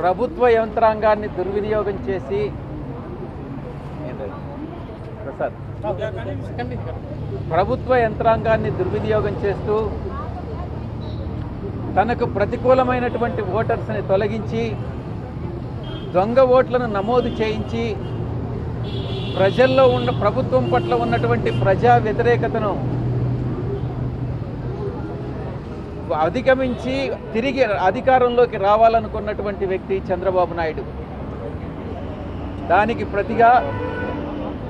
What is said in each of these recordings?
ప్రభుత్వ యంత్రాంగాన్ని దుర్వినియోగం చేసి ప్రసాద్. ప్రభుత్వ యంత్రాంగాన్ని దుర్వినియోగం చేస్తూ తనకు ప్రతికూలమైనటువంటి ఓటర్స్ని తొలగించి దొంగ ఓట్లను నమోదు చేయించి ప్రజల్లో ఉన్న ప్రభుత్వం పట్ల ఉన్నటువంటి ప్రజా వ్యతిరేకతను అధిగమించి తిరిగి అధికారంలోకి రావాలనుకున్నటువంటి వ్యక్తి చంద్రబాబు నాయుడు. దానికి ప్రతిగా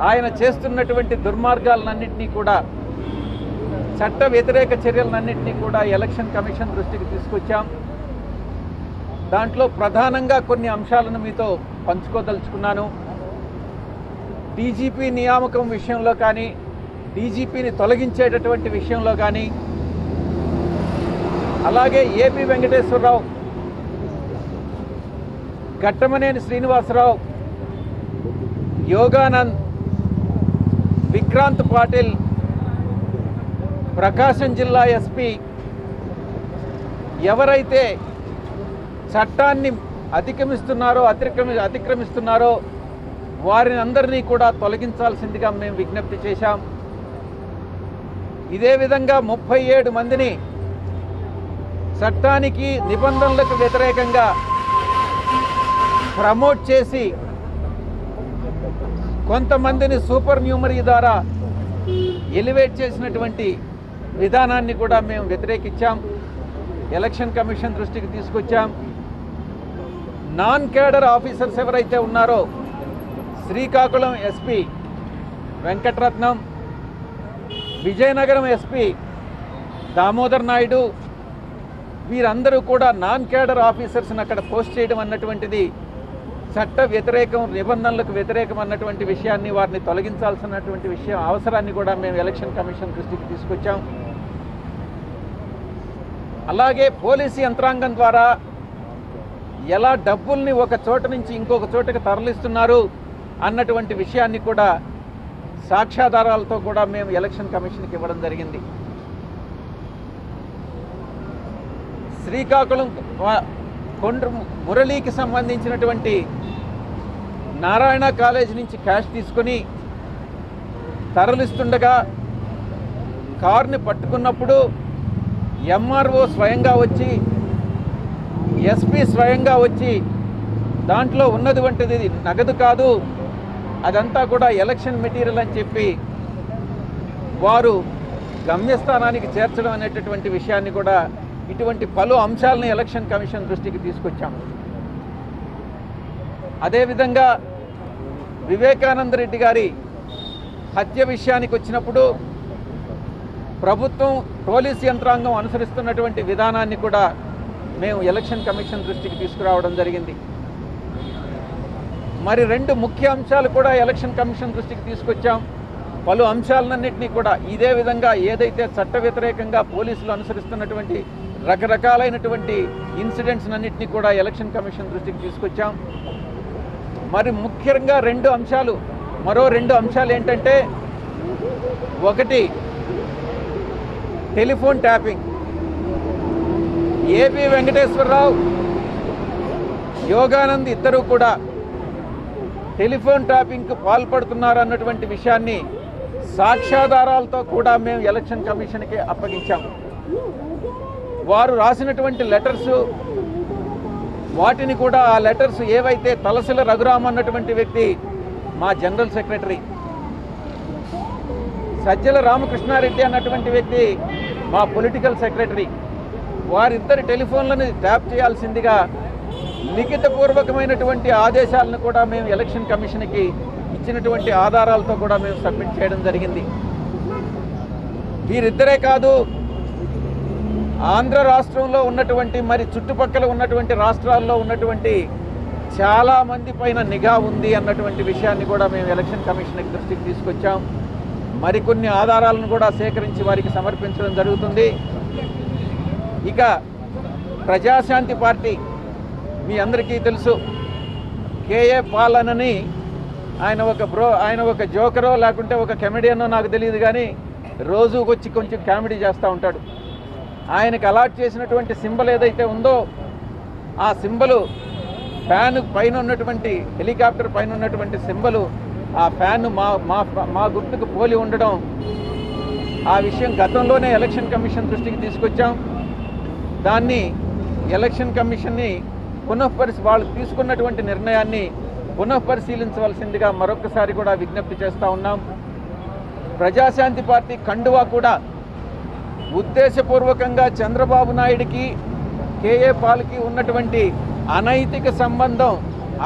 ఆయన చేస్తున్నటువంటి దుర్మార్గాలన్నింటినీ కూడా చట్ట వ్యతిరేక చర్యలన్నింటినీ కూడా ఎలక్షన్ కమిషన్ దృష్టికి తీసుకొచ్చాం. దాంట్లో ప్రధానంగా కొన్ని అంశాలను మీతో పంచుకోదలుచుకున్నాను. డీజీపీ నియామకం విషయంలో కానీ డీజీపీని తొలగించేటటువంటి విషయంలో కానీ అలాగే ఏపీ వెంకటేశ్వరరావు ఘట్టమనేని శ్రీనివాసరావు యోగానంద్ విక్రాంత్ పాటిల్ ప్రకాశం జిల్లా ఎస్పీ ఎవరైతే చట్టాన్ని అతిక్రమిస్తున్నారో అతిక్రమి అతిక్రమిస్తున్నారో వారిని అందరినీ కూడా తొలగించాల్సిందిగా మేము విజ్ఞప్తి చేశాం. ఇదే విధంగా ముప్పై ఏడు మందిని చట్టానికి నిబంధనలకు వ్యతిరేకంగా ప్రమోట్ చేసి కొంతమందిని సూపర్ న్యూమరీ ద్వారా ఎలివేట్ చేసినటువంటి విధానాన్ని కూడా మేము వ్యతిరేకించాం. ఎలక్షన్ కమిషన్ దృష్టికి తీసుకొచ్చాం. నాన్ కేడర్ ఆఫీసర్స్ ఎవరైతే ఉన్నారో శ్రీకాకుళం ఎస్పీ వెంకటరత్నం విజయనగరం ఎస్పీ దామోదర్ నాయుడు వీరందరూ కూడా నాన్ కేడర్ ఆఫీసర్స్ని అక్కడ పోస్ట్ చేయడం అన్నటువంటిది చట్ట వ్యతిరేకం నిబంధనలకు వ్యతిరేకం అన్నటువంటి విషయాన్ని వారిని తొలగించాల్సినటువంటి విషయం అవసరాన్ని కూడా మేము ఎలక్షన్ కమిషన్ దృష్టికి తీసుకొచ్చాం. అలాగే పోలీసు యంత్రాంగం ద్వారా ఎలా డబ్బుల్ని ఒక చోట నుంచి ఇంకొక చోటకి తరలిస్తున్నారు అన్నటువంటి విషయాన్ని కూడా సాక్ష్యాధారాలతో కూడా మేము ఎలక్షన్ కమిషన్కి ఇవ్వడం జరిగింది. శ్రీకాకుళం వా- కొండ్ర మురళీకి సంబంధించినటువంటి నారాయణ కాలేజ్ నుంచి క్యాష్ తీసుకొని తరలిస్తుండగా కార్ని పట్టుకున్నప్పుడు ఎంఆర్ఓ స్వయంగా వచ్చి ఎస్పీ స్వయంగా వచ్చి దాంట్లో ఉన్నటువంటిది నగదు కాదు అదంతా కూడా ఎలక్షన్ మెటీరియల్ అని చెప్పి వారు గమ్యస్థానానికి చేర్చడం అనేటటువంటి విషయాన్ని కూడా ఇటువంటి పలు అంశాలను ఎలక్షన్ కమిషన్ దృష్టికి తీసుకొచ్చాము. అదేవిధంగా వివేకానంద రెడ్డి గారి హత్య విషయానికి వచ్చినప్పుడు ప్రభుత్వం పోలీస్ యంత్రాంగం అనుసరిస్తున్నటువంటి విధానాన్ని కూడా మేము ఎలక్షన్ కమిషన్ దృష్టికి తీసుకురావడం జరిగింది. మరి రెండు ముఖ్య అంశాలు కూడా ఎలక్షన్ కమిషన్ దృష్టికి తీసుకొచ్చాం. పలు అంశాలన్నింటినీ కూడా ఇదే విధంగా ఏదైతే చట్ట వ్యతిరేకంగా పోలీసులు అనుసరిస్తున్నటువంటి రకరకాలైనటువంటి ఇన్సిడెంట్స్ అన్నింటినీ కూడా ఎలక్షన్ కమిషన్ దృష్టికి తీసుకొచ్చాం. మరి ముఖ్యంగా రెండు అంశాలు. మరో రెండు అంశాలు ఏంటంటే ఒకటి telephone tapping. AP Venkateswara Rao Yoganand ఇద్దరూ కూడా టెలిఫోన్ ట్యాపింగ్కు పాల్పడుతున్నారు అన్నటువంటి విషయాన్ని సాక్ష్యాధారాలతో కూడా మేము ఎలక్షన్ కమిషన్కి అప్పగించాము వారు రాసినటువంటి లెటర్స్ వాటిని కూడా ఆ లెటర్స్ ఏవైతే తలసిల రఘురామ్ అన్నటువంటి వ్యక్తి మా జనరల్ సెక్రటరీ సజ్జల రామకృష్ణారెడ్డి అన్నటువంటి వ్యక్తి మా పొలిటికల్ సెక్రటరీ వారిద్దరి టెలిఫోన్లను ట్యాప్ చేయాల్సిందిగా లిఖితపూర్వకమైనటువంటి ఆదేశాలను కూడా మేము ఎలక్షన్ కమిషన్కి ఇచ్చినటువంటి ఆధారాలతో కూడా మేము సబ్మిట్ చేయడం జరిగింది. వీరిద్దరే కాదు ఆంధ్ర రాష్ట్రంలో ఉన్నటువంటి మరి చుట్టుపక్కల ఉన్నటువంటి రాష్ట్రాల్లో ఉన్నటువంటి చాలా మంది పైన నిఘా ఉంది అన్నటువంటి విషయాన్ని కూడా మేము ఎలక్షన్ కమిషన్కి దృష్టికి తీసుకొచ్చాం. మరికొన్ని ఆధారాలను కూడా సేకరించి వారికి సమర్పించడం జరుగుతుంది. ఇక ప్రజాశాంతి పార్టీ మీ అందరికీ తెలుసు. కేఏ పాలనని ఆయన ఒక బ్రో ఆయన ఒక జోకరో లేకుంటే ఒక కెమెడియనో నాకు తెలియదు కానీ రోజు వచ్చి కొంచెం కామెడీ చేస్తూ ఉంటాడు. ఆయనకు అలాట్ చేసినటువంటి సింబల్ ఏదైతే ఉందో ఆ సింబలు ఫ్యాన్ పైన ఉన్నటువంటి హెలికాప్టర్ పైన ఉన్నటువంటి సింబలు ఆ ఫ్యాన్ మా మా మా గుర్తుకు పోలి ఉండడం ఆ విషయం గతంలోనే ఎలక్షన్ కమిషన్ దృష్టికి తీసుకొచ్చాం. దాన్ని ఎలక్షన్ కమిషన్ని పునఃపరిశీ వాళ్ళు తీసుకున్నటువంటి నిర్ణయాన్ని పునఃపరిశీలించవలసిందిగా మరొకసారి కూడా విజ్ఞప్తి చేస్తూ ఉన్నాం. ప్రజాశాంతి పార్టీ కండువా కూడా ఉద్దేశపూర్వకంగా చంద్రబాబు నాయుడికి కేఏ పాల్కి ఉన్నటువంటి అనైతిక సంబంధం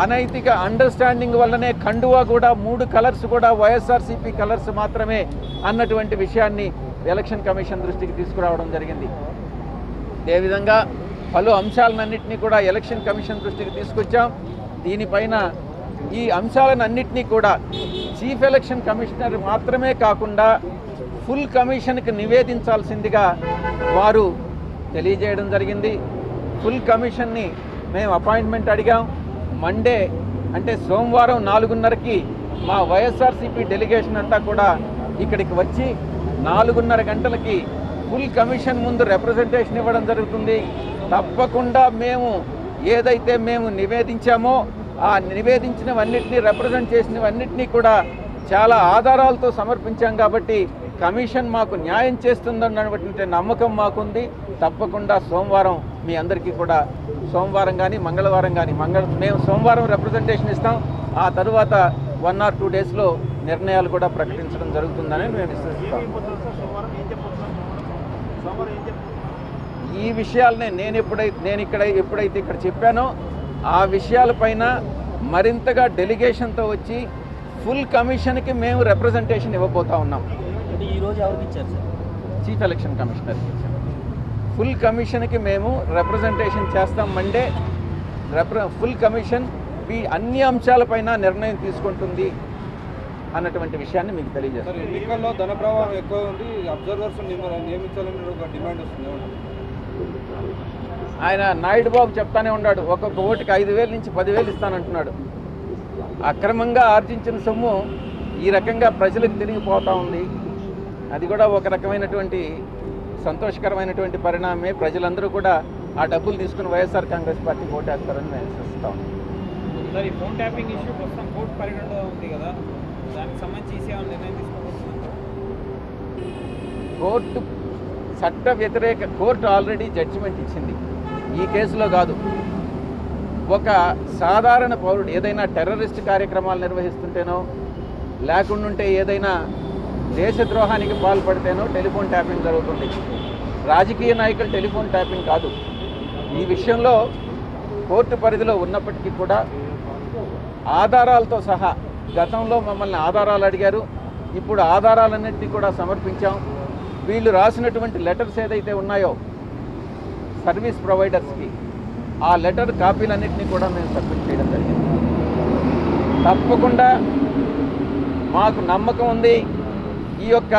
అనైతిక అండర్స్టాండింగ్ వల్లనే కండువా కూడా మూడు కలర్స్ కూడా వైఎస్ఆర్సీపీ కలర్స్ మాత్రమే అన్నటువంటి విషయాన్ని ఎలక్షన్ కమిషన్ దృష్టికి తీసుకురావడం జరిగింది. అదేవిధంగా పలు అంశాలన్నింటినీ కూడా ఎలక్షన్ కమిషన్ దృష్టికి తీసుకొచ్చాం. దీనిపైన ఈ అంశాలన్నింటినీ కూడా చీఫ్ ఎలక్షన్ కమిషనర్ మాత్రమే కాకుండా ఫుల్ కమిషన్కి నివేదించాల్సిందిగా వారు తెలియజేయడం జరిగింది. ఫుల్ కమిషన్ని మేము అపాయింట్మెంట్ అడిగాం. మండే అంటే సోమవారం నాలుగున్నరకి మా వైఎస్ఆర్సీపీ డెలిగేషన్ అంతా కూడా ఇక్కడికి వచ్చి నాలుగున్నర గంటలకి ఫుల్ కమిషన్ ముందు రిప్రజెంటేషన్ ఇవ్వడం జరుగుతుంది. తప్పకుండా మేము ఏదైతే మేము నివేదించామో ఆ నివేదించినవన్నింటినీ రిప్రజెంట్ చేసినవన్నింటినీ కూడా చాలా ఆధారాలతో సమర్పించాం కాబట్టి కమిషన్ మాకు న్యాయం చేస్తుందన్నటువంటి నమ్మకం మాకుంది. తప్పకుండా సోమవారం మీ అందరికీ కూడా సోమవారం కానీ మంగళవారం కానీ మంగళ మేము సోమవారం రిప్రజెంటేషన్ ఇస్తాం. ఆ తరువాత వన్ ఆర్ టూ డేస్లో నిర్ణయాలు కూడా ప్రకటించడం జరుగుతుందని మేము విశ్వసిస్తాం. ఈ విషయాలనే నేను ఎప్పుడైతే నేను ఇక్కడ ఎప్పుడైతే ఇక్కడ చెప్పానో ఆ విషయాలపైన మరింతగా డెలిగేషన్తో వచ్చి ఫుల్ కమిషన్కి మేము రిప్రజెంటేషన్ ఇవ్వబోతా ఉన్నాం. రోజు ఎవరికి ఇచ్చారు sir? Chief election commissioner full కమిషన్కి మేము రిప్రజెంటేషన్ చేస్తాం మండే రెప్ర ఫుల్ కమిషన్ ఈ అన్ని అంశాలపైన నిర్ణయం తీసుకుంటుంది అన్నటువంటి విషయాన్ని మీకు సార్ తెలియజేస్తాం ఎన్నికల్లో ధన ప్రవాహం ఎక్కువ ఉంది అబ్జర్వర్స్ నియమించాలని ఒక డిమాండ్ వస్తుంది? ఆయన నాయుడు బాబు చెప్తానే ఉన్నాడు ఒక్కొక్క ఓటుకి ఐదు వేల నుంచి పదివేలు ఇస్తానంటున్నాడు. అక్రమంగా ఆర్జించిన సొమ్ము ఈ రకంగా ప్రజలకు తిరిగిపోతూ ఉంది. అది కూడా ఒక రకమైనటువంటి సంతోషకరమైనటువంటి పరిణామమే ప్రజలందరూ కూడా ఆ డబ్బులు తీసుకుని వైఎస్ఆర్ కాంగ్రెస్ పార్టీ ఓటేస్తారని మేము ఈ ఫోన్ ట్యాపింగ్ ఇష్యూ ప్రస్తుతం కోర్టు పరిగణలో ఉంది కదా. దానికి సంబంధించి నిర్ణయం కోర్టు చట్ట వ్యతిరేక కోర్టు ఆల్రెడీ జడ్జిమెంట్ ఇచ్చింది. ఈ కేసులో కాదు. ఒక సాధారణ పౌరుడు ఏదైనా టెర్రరిస్ట్ కార్యక్రమాలు నిర్వహిస్తుంటేనో లేకుండుంటే ఏదైనా దేశద్రోహానికి పాల్పడితేనో టెలిఫోన్ ట్యాపింగ్ జరుగుతుంది. రాజకీయ నాయకులు టెలిఫోన్ ట్యాపింగ్ కాదు. ఈ విషయంలో కోర్టు పరిధిలో ఉన్నప్పటికీ కూడా ఆధారాలతో సహా గతంలో మమ్మల్ని ఆధారాలు అడిగారు. ఇప్పుడు ఆధారాలన్నింటినీ కూడా సమర్పించాం. వీళ్ళు రాసినటువంటి లెటర్స్ ఏదైతే ఉన్నాయో సర్వీస్ ప్రొవైడర్స్కి ఆ లెటర్ కాపీలన్నింటినీ కూడా మేము సబ్మిట్ చేయడం జరిగింది. తప్పకుండా మాకు నమ్మకం ఉంది. ఈ యొక్క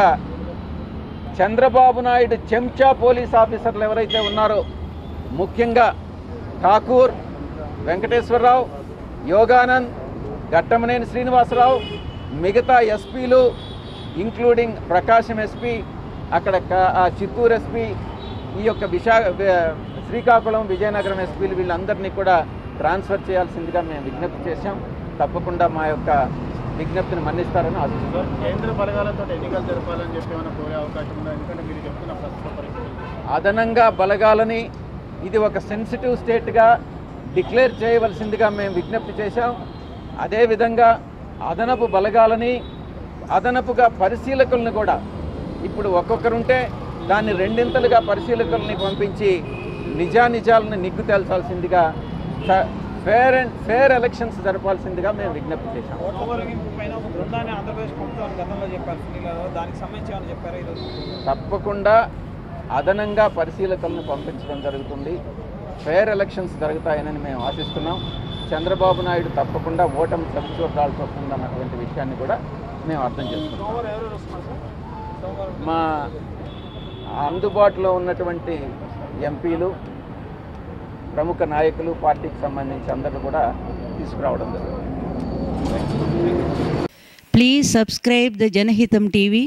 చంద్రబాబు నాయుడు చెంచా పోలీస్ ఆఫీసర్లు ఎవరైతే ఉన్నారో ముఖ్యంగా ఠాకూర్ వెంకటేశ్వరరావు యోగానంద్ ఘట్టమనేని శ్రీనివాసరావు మిగతా ఎస్పీలు ఇంక్లూడింగ్ ప్రకాశం ఎస్పీ అక్కడ చిత్తూరు ఎస్పీ ఈ యొక్క విశాఖ శ్రీకాకుళం విజయనగరం ఎస్పీలు వీళ్ళందరినీ కూడా ట్రాన్స్ఫర్ చేయాల్సిందిగా మేము విజ్ఞప్తి చేశాం. తప్పకుండా మా యొక్క విజ్ఞప్తిని మన్నిస్తారని ఆశిస్తున్నాం. కేంద్ర బలగాలతో ఎన్నికలు జరపాలని చెప్పి ఏమైనా కోరే అవకాశం ఉందా? ఎందుకంటే మీరు చెప్తున్న ప్రస్తుత పరిస్థితి అదనంగా బలగాలని ఇది ఒక సెన్సిటివ్ స్టేట్గా డిక్లేర్ చేయవలసిందిగా మేము విజ్ఞప్తి చేశాం. అదేవిధంగా అదనపు బలగాలని అదనపుగా పరిశీలకులను కూడా ఇప్పుడు ఒక్కొక్కరుంటే దాన్ని రెండింతలుగా పరిశీలకుల్ని పంపించి నిజానిజాలను నిగ్గు తేల్చాల్సిందిగా ఫేర్ అండ్ ఫేర్ ఎలక్షన్స్ జరపాల్సిందిగా మేము విజ్ఞప్తి చేశాం. తప్పకుండా అదనంగా పరిశీలకులను పంపించడం జరుగుతుంది. ఫేర్ ఎలక్షన్స్ జరుగుతాయని మేము ఆశిస్తున్నాం. చంద్రబాబు నాయుడు తప్పకుండా ఓటమి చవిచూడాల్సి వస్తుందన్నటువంటి విషయాన్ని కూడా మేము అర్థం చేసుకున్నాం సోమవారం. మా అందుబాటులో ఉన్నటువంటి ఎంపీలు ప్రముఖ నాయకులు పార్టీకి సంబంధించి అందరూ కూడా తీసుకురావడం జరుగుతుంది. Please subscribe the Janahitam TV